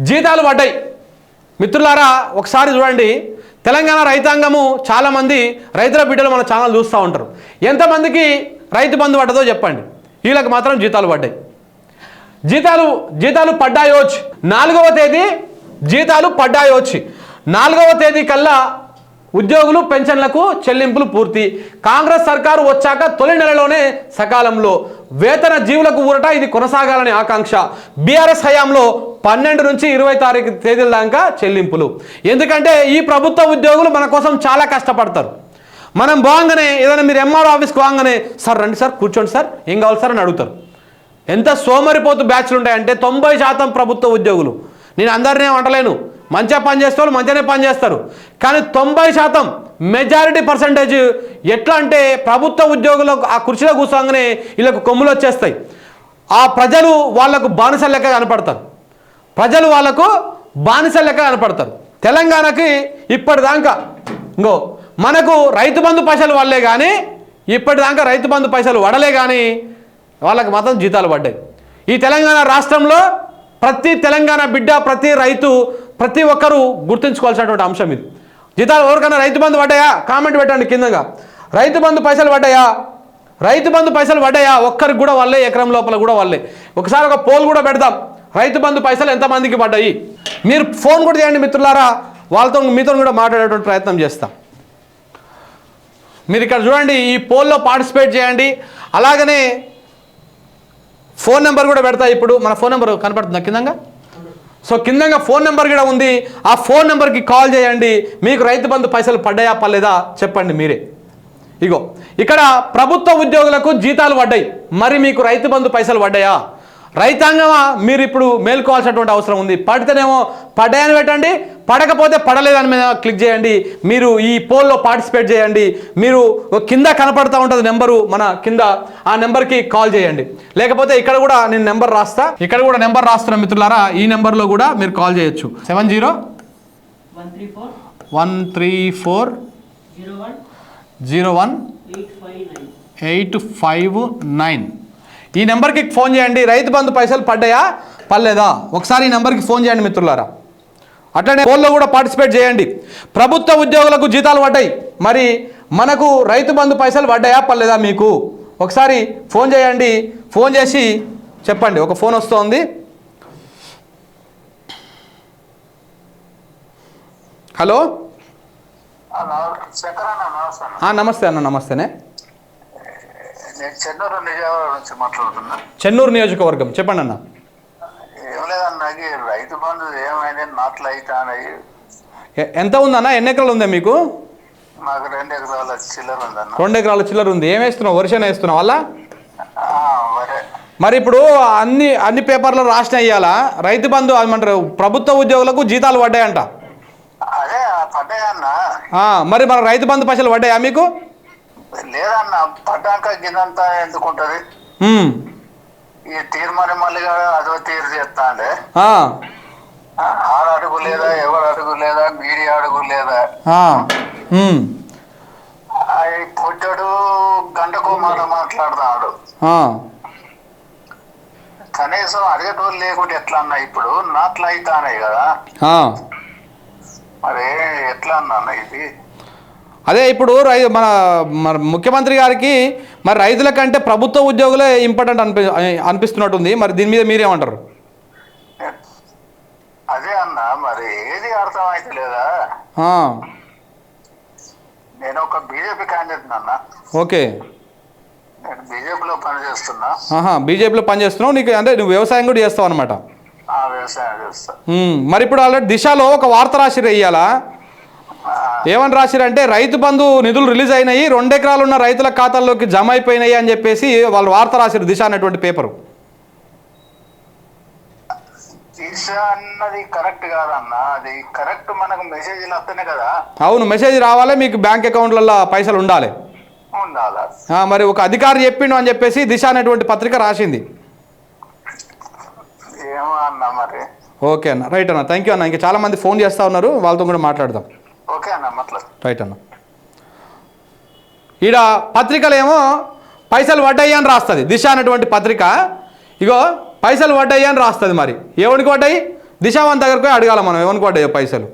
జీతాలు పడ్డాయి. మిత్రులారా ఒకసారి చూడండి. తెలంగాణ రైతాంగము చాలామంది రైతుల బిడ్డలు మన ఛానల్ చూస్తూ ఉంటారు. ఎంతమందికి రైతు బంధు పడ్డదో చెప్పండి. వీళ్ళకి మాత్రం జీతాలు పడ్డాయి. జీతాలు జీతాలు పడ్డాయోచ్. నాలుగవ తేదీ జీతాలు పడ్డాయోచ్. నాలుగవ తేదీ కల్లా ఉద్యోగులు పెన్షన్లకు చెల్లింపులు పూర్తి. కాంగ్రెస్ సర్కారు వచ్చాక తొలి నెలలోనే సకాలంలో. వేతన జీవులకు ఊరట ఇది కొనసాగాలని ఆకాంక్ష. బీఆర్ఎస్ హయాంలో పన్నెండు నుంచి ఇరవై తారీఖు తేదీల దాకా చెల్లింపులు. ఎందుకంటే ఈ ప్రభుత్వ ఉద్యోగులు మన కోసం చాలా కష్టపడతారు. మనం బాగానే ఏదైనా మీరు ఎంఆర్ఓ ఆఫీస్కి బాగానే సార్ రండి సార్ కూర్చోండి సార్ ఏం కావాలి సార్ అని అడుగుతారు. ఎంత సోమరిపోతు బ్యాచ్లు ఉంటాయంటే తొంభై శాతం ప్రభుత్వ ఉద్యోగులు. నేను అందరినీ వంటలేను మంచిగా పని చేస్తే వాళ్ళు మంచిగానే పని చేస్తారు. కానీ తొంభై శాతం మెజారిటీ పర్సంటేజ్ ఎట్లా అంటే ప్రభుత్వ ఉద్యోగులకు ఆ కుర్చీలో కూర్చోగానే వీళ్ళకు కొమ్ములు వచ్చేస్తాయి. ఆ ప్రజలు వాళ్ళకు బానిస లెక్క కనపడతారు. ప్రజలు వాళ్ళకు బానిస లెక్క కనపడతారు. తెలంగాణకి ఇప్పటిదాకా ఇంకో మనకు రైతు బంధు పైసలు వల్లే కానీ ఇప్పటిదాకా రైతు బంధు పైసలు వడలే కానీ వాళ్ళకి మాత్రం జీతాలు పడ్డాయి. ఈ తెలంగాణ రాష్ట్రంలో ప్రతి తెలంగాణ బిడ్డ ప్రతి రైతు ప్రతి ఒక్కరూ గుర్తుంచుకోవాల్సినటువంటి అంశం ఇది. జీతాలు ఎవరికైనా రైతు బంధు పడ్డాయా? కామెంట్ పెట్టండి కిందగా. రైతు బంధు పైసలు పడ్డాయా? రైతు బంధు పైసలు పడ్డాయా? ఒక్కరికి కూడా వల్లే ఎకరం లోపల కూడా వల్లే. ఒకసారి ఒక పోల్ కూడా పెడదాం. రైతు బంధు పైసలు ఎంతమందికి పడ్డాయి? మీరు ఫోన్ కూడా చేయండి మిత్రులారా. వాళ్ళతో మీతో కూడా మాట్లాడేటువంటి ప్రయత్నం చేస్తాం. మీరు ఇక్కడ చూడండి ఈ పోల్లో పార్టిసిపేట్ చేయండి. అలాగనే ఫోన్ నెంబర్ కూడా పెడతా ఇప్పుడు. మన ఫోన్ నెంబర్ కనపడుతుందా కిందంగా? సో కిందంగా ఫోన్ నెంబర్ కూడా ఉంది. ఆ ఫోన్ నెంబర్కి కాల్ చేయండి. మీకు రైతు బంధు పైసలు పడ్డాయా పర్లేదా చెప్పండి మీరే. ఇగో ఇక్కడ ప్రభుత్వ ఉద్యోగులకు జీతాలు పడ్డాయి. మరి మీకు రైతు బంధు పైసలు పడ్డాయా? రైతాంగమా మీరు ఇప్పుడు మేల్కోవాల్సినటువంటి అవసరం ఉంది. పడితేనేమో పడ్డాయని పెట్టండి పడకపోతే పడలేదని మీద క్లిక్ చేయండి. మీరు ఈ పోల్లో పార్టిసిపేట్ చేయండి. మీరు కింద కనపడతా ఉంటుంది నెంబరు మన కింద ఆ నెంబర్కి కాల్ చేయండి. లేకపోతే ఇక్కడ కూడా నేను నెంబర్ రాస్తా. ఇక్కడ కూడా నెంబర్ రాస్తున్నా మిత్రులారా ఈ నెంబర్లో కూడా మీరు కాల్ చేయొచ్చు. Seven zero? One three four? Zero one? Eight five nine? ఈ నెంబర్కి ఫోన్ చేయండి. రైతు బంధు పైసలు పడ్డాయా? పర్లేదా ఒకసారి ఈ నెంబర్కి ఫోన్ చేయండి మిత్రులారా. అట్లనే ఫోన్లో కూడా పార్టిసిపేట్ చేయండి. ప్రభుత్వ ఉద్యోగులకు జీతాలు పడ్డాయి. మరి మనకు రైతు బంధు పైసలు పడ్డాయా? పర్లేదా మీకు? ఒకసారి ఫోన్ చేయండి. ఫోన్ చేసి చెప్పండి. ఒక ఫోన్ వస్తోంది. హలో? నమస్తే అన్న నమస్తేనే. చెన్నూరు నియోజకవర్గం చెప్పండి అన్న ఏం లేదన్న నాకు ఈ రైతు బంధు ఏమైంది నాట్లు అవుతాయి ఎ- ఎంత ఉందన్న? ఎన్ని ఎకరాలు ఉందా మీకు? మాకు రెండు ఎకరాల చిల్లర ఉందన్న. రెండు ఎకరాల చిల్లర ఉంది. ఏం వేస్తున్నావు? వర్షం వేస్తున్నావు ఆ, మరే ఇప్పుడు అన్ని అన్ని పేపర్లో రాసిన ఇయ్యాలా. రైతు బంధు ఏమంటారు ప్రభుత్వ ఉద్యోగులకు జీతాలు పడ్డాయంట. మరి మన రైతు బంధు పైసలు పడ్డాయా మీకు? లేదన్న పడ్డాక గిదంతా ఎందుకుంటది? ఈ తీర్మానం మళ్ళీ అదో తీరు చేస్తా అంటే ఆ, ఆరు అడుగు లేదా ఎవరు అడుగు లేదా మీడియా అడుగు లేదా? పొట్టడు గంటకు మాట మాట్లాడుతున్నాడు ఆ, కనీసం అడిగేటోళ్ళు లేకుంటే ఎట్లా అన్నా ఇప్పుడు నాట్లు అవుతానాయి కదా. మరి ఎట్లా అన్నా ఇది? అదే ఇప్పుడు రై మన మన ముఖ్యమంత్రి గారికి మరి రైతుల కంటే ప్రభుత్వ ఉద్యోగులే ఇంపార్టెంట్ అనిపి అనిపిస్తున్నట్టుంది. మరి దీని మీద మీరేమంటారు? అదే అన్న మరి ఏది అర్థం అయితే లేదా నేను ఒక బీజేపీ క్యాండిడేట్ అన్న. ఓకే. నేను బీజేపీలో పనిచేస్తున్నా. ఆహా బీజేపీలో పనిచేస్తున్నావు. నీకు అంటే నువ్వు వ్యవసాయం కూడా చేస్తావు అనమాట వ్యవసాయం చేస్తా. మరి ఇప్పుడు ఆల్రెడీ దిశలో ఒక వార్త రాసిరు ఇయ్యాల? ఆ, ఏమని రాసిరంటే రైతు బంధు నిధులు రిలీజ్ అయినాయి రెండు ఎకరాలు ఉన్న రైతుల ఖాతాల్లోకి జమ అయిపోయినాయి అని చెప్పేసి వాళ్ళు వార్త రాసిరు దిశ అనేటువంటి పేపరు. అన్నది కరెక్ట్ కాదన్న అది కరెక్ట్ మనకు మెసేజ్లు వస్తేనే కదా. అవును మెసేజ్ రావాలి మీకు బ్యాంక్ అకౌంట్లలో పైసలు ఉండాలి. మరి ఒక అధికారి చెప్పిండు అని చెప్పేసి దిశ అనేటువంటి పత్రిక రాసింది. ఓకే అన్న రైట్ అన్న థ్యాంక్ యూ అన్న ఇంకా చాలామంది ఫోన్ చేస్తూ ఉన్నారు వాళ్ళతో కూడా మాట్లాడదాం. రైట్ అన్న. ఈడ పత్రికలు ఏమో పైసలు వడ్డయ్యా అని రాస్తుంది. దిశ అనేటువంటి పత్రిక. ఇగో పైసలు వడ్డయ్యా అని రాస్తుంది మరి. ఎవరికి దిశ దిశావన్ దగ్గరకు అడగాల మనం ఎవరికి పడ్డాయో పైసలు?